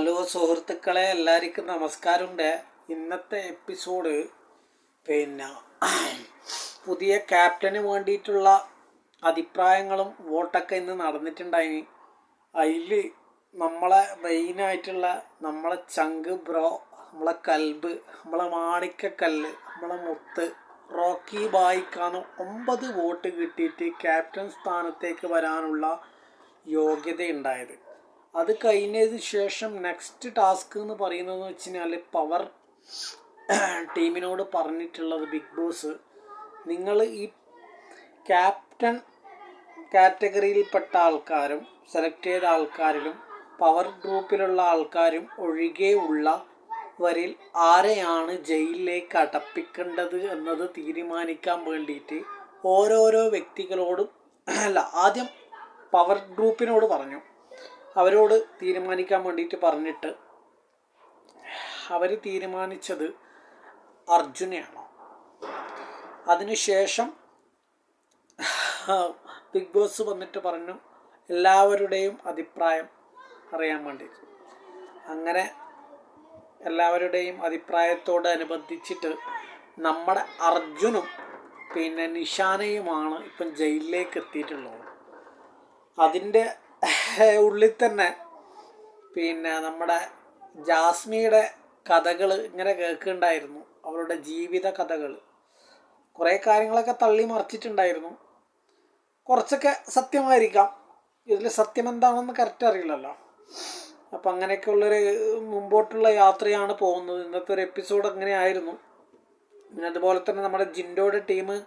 Hello സുഹൃത്തുക്കളെ എല്ലാവർക്കും നമസ്കാരമുണ്ട്. ഇന്നത്തെ എപ്പിസോഡ് പിന്നെ പുതിയ ക്യാപ്റ്റന് വേണ്ടിയിട്ടുള്ള അഭിപ്രായങ്ങളും വോട്ടൊക്കെ ഇന്ന് നടന്നിട്ടുണ്ടായി അതിൽ നമ്മളെ മെയിനായിട്ടുള്ള നമ്മളെ ചങ്ക് ബ്രോ നമ്മളെ കൽബ് നമ്മളെ മാണിക്കക്കല്ല് നമ്മളെ മുത്ത് റോക്കി ബായിക്കാണ് ഒമ്പത് വോട്ട് കിട്ടിയിട്ട് ക്യാപ്റ്റൻ സ്ഥാനത്തേക്ക് വരാനുള്ള യോഗ്യതയുണ്ടായത്. അത് കഴിഞ്ഞതിന് ശേഷം നെക്സ്റ്റ് ടാസ്ക് എന്ന് പറയുന്നത് വെച്ച് കഴിഞ്ഞാൽ പവർ ടീമിനോട് പറഞ്ഞിട്ടുള്ളത് ബിഗ് ബോസ് നിങ്ങൾ ഈ ക്യാപ്റ്റൻ കാറ്റഗറിയിൽപ്പെട്ട ആൾക്കാരും സെലക്ട് ചെയ്ത ആൾക്കാരിലും പവർ ഗ്രൂപ്പിലുള്ള ആൾക്കാരും ഒഴികെ ഉള്ളവരിൽ ആരെയാണ് ജയിലിലേക്ക് അടപ്പിക്കേണ്ടത് എന്നത് തീരുമാനിക്കാൻ വേണ്ടിയിട്ട് ഓരോരോ വ്യക്തികളോടും അല്ല ആദ്യം പവർ ഗ്രൂപ്പിനോട് പറഞ്ഞു. അവരോട് തീരുമാനിക്കാൻ വേണ്ടിയിട്ട് പറഞ്ഞിട്ട് അവർ തീരുമാനിച്ചത് അർജുനെയാണ്? അതിനുശേഷം ബിഗ് ബോസ് വന്നിട്ട് പറഞ്ഞു എല്ലാവരുടെയും അഭിപ്രായം അറിയാൻ വേണ്ടി അങ്ങനെ എല്ലാവരുടെയും അഭിപ്രായത്തോടനുബന്ധിച്ചിട്ട് നമ്മുടെ അർജുനും പിന്നെ നിഷാനയുമാണ് ഇപ്പം ജയിലിലേക്ക് എത്തിയിട്ടുള്ളത്. അതിന്റെ ഉള്ളിൽ തന്നെ പിന്നെ നമ്മുടെ ജാസ്മിയുടെ കഥകൾ ഇങ്ങനെ കേൾക്കുന്നുണ്ടായിരുന്നു. അവളുടെ ജീവിത കഥകൾ കുറേ കാര്യങ്ങളൊക്കെ തള്ളി മറിച്ചിട്ടുണ്ടായിരുന്നു. കുറച്ചൊക്കെ സത്യമായിരിക്കാം. ഇതിൽ സത്യം എന്താണെന്ന് കറക്റ്റ് അറിയില്ലല്ലോ. അപ്പം അങ്ങനെയൊക്കെ ഉള്ളൊരു മുമ്പോട്ടുള്ള യാത്രയാണ് പോകുന്നത്. ഇന്നത്തെ ഒരു എപ്പിസോഡ് അങ്ങനെ ആയിരുന്നു. പിന്നെ അതുപോലെ തന്നെ നമ്മുടെ ജിൻഡോയുടെ ടീം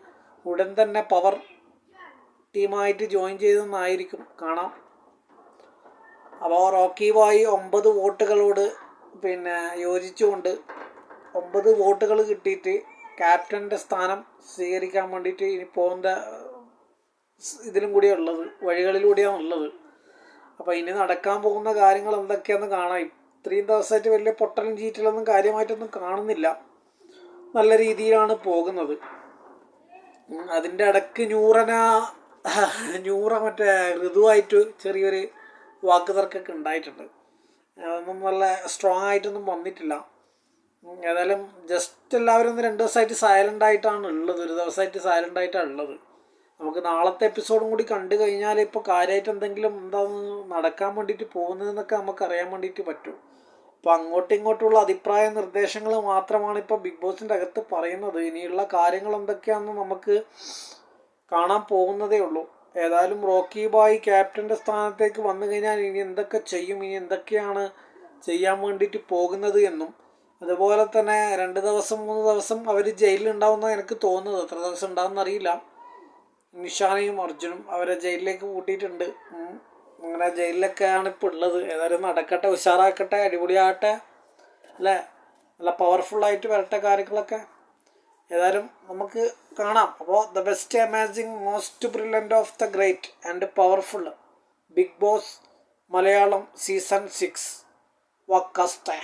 ഉടൻ തന്നെ പവർ ടീമായിട്ട് ജോയിൻ ചെയ്തെന്നായിരിക്കും കാണാം. അപ്പോൾ റോക്കി ബോയ് ഒമ്പത് വോട്ടുകളോട് പിന്നെ യോജിച്ചുകൊണ്ട് ഒമ്പത് വോട്ടുകൾ കിട്ടിയിട്ട് ക്യാപ്റ്റന്റെ സ്ഥാനം സ്വീകരിക്കാൻ വേണ്ടിയിട്ട് ഇനി പോകുന്ന ഇതിലും കൂടിയാണ് ഉള്ളത് വഴികളിലൂടെയാണ് ഉള്ളത്. അപ്പോൾ ഇനി നടക്കാൻ പോകുന്ന കാര്യങ്ങൾ എന്തൊക്കെയാണെന്ന് കാണാം. ഇത്രയും ദിവസമായിട്ട് വലിയ പൊട്ടലും ചീറ്റലൊന്നും കാര്യമായിട്ടൊന്നും കാണുന്നില്ല. നല്ല രീതിയിലാണ് പോകുന്നത്. അതിന്റെ ഇടയ്ക്ക് ന്യൂറന ന്യൂറ മറ്റേ ഋതുവായിട്ട് ചെറിയൊരു വാക്ക് തർക്കമൊക്കെ ഉണ്ടായിട്ടുണ്ട്. അതൊന്നും നല്ല സ്ട്രോങ് ആയിട്ടൊന്നും വന്നിട്ടില്ല. ഏതായാലും ജസ്റ്റ് എല്ലാവരും ഒന്ന് രണ്ട് ദിവസമായിട്ട് സൈലന്റ് ആയിട്ടാണ് ഉള്ളത്. ഒരു ദിവസമായിട്ട് സൈലന്റ് ആയിട്ടാണ് ഉള്ളത്. നമുക്ക് നാളത്തെ എപ്പിസോഡും കൂടി കണ്ടു കഴിഞ്ഞാൽ ഇപ്പോൾ കാര്യമായിട്ട് എന്തെങ്കിലും എന്താന്ന് നടക്കാൻ വേണ്ടിയിട്ട് പോകുന്നതെന്നൊക്കെ നമുക്ക് അറിയാൻ വേണ്ടിയിട്ട് പറ്റും. അപ്പോൾ അങ്ങോട്ടും ഇങ്ങോട്ടുള്ള അഭിപ്രായ നിർദ്ദേശങ്ങൾ മാത്രമാണ് ഇപ്പോൾ ബിഗ് ബോസിന്റെ അകത്ത് പറയുന്നത്. ഇനിയുള്ള കാര്യങ്ങൾ എന്തൊക്കെയാണെന്ന് നമുക്ക് കാണാൻ പോകുന്നതേ ഉള്ളൂ. ഏതായാലും റോക്കി ബായ് ക്യാപ്റ്റന്റെ സ്ഥാനത്തേക്ക് വന്നു കഴിഞ്ഞാൽ ഇനി എന്തൊക്കെ ചെയ്യും ഇനി എന്തൊക്കെയാണ് ചെയ്യാൻ വേണ്ടിയിട്ട് പോകുന്നത് എന്നും. അതുപോലെ തന്നെ രണ്ട് ദിവസം മൂന്ന് ദിവസം അവർ ജയിലിലുണ്ടാവുന്ന എനിക്ക് തോന്നുന്നത്. എത്ര ദിവസം ഉണ്ടാവും അറിയില്ല. നിഷാനയും അർജുനും അവരെ ജയിലിലേക്ക് കൂട്ടിയിട്ടുണ്ട്. അങ്ങനെ ജയിലിലൊക്കെയാണ് ഇപ്പോൾ ഉള്ളത്. ഏതായാലും നടക്കട്ടെ ഉഷാറാക്കട്ടെ അടിപൊളിയാകട്ടെ അല്ലേ? നല്ല പവർഫുള്ളായിട്ട് വരട്ടെ കാര്യങ്ങളൊക്കെ. ഏതായാലും നമുക്ക് കാണാം. അപ്പോൾ the best amazing most brilliant of the great and powerful big boss Malayalam season six വക്കസ്റ്റേ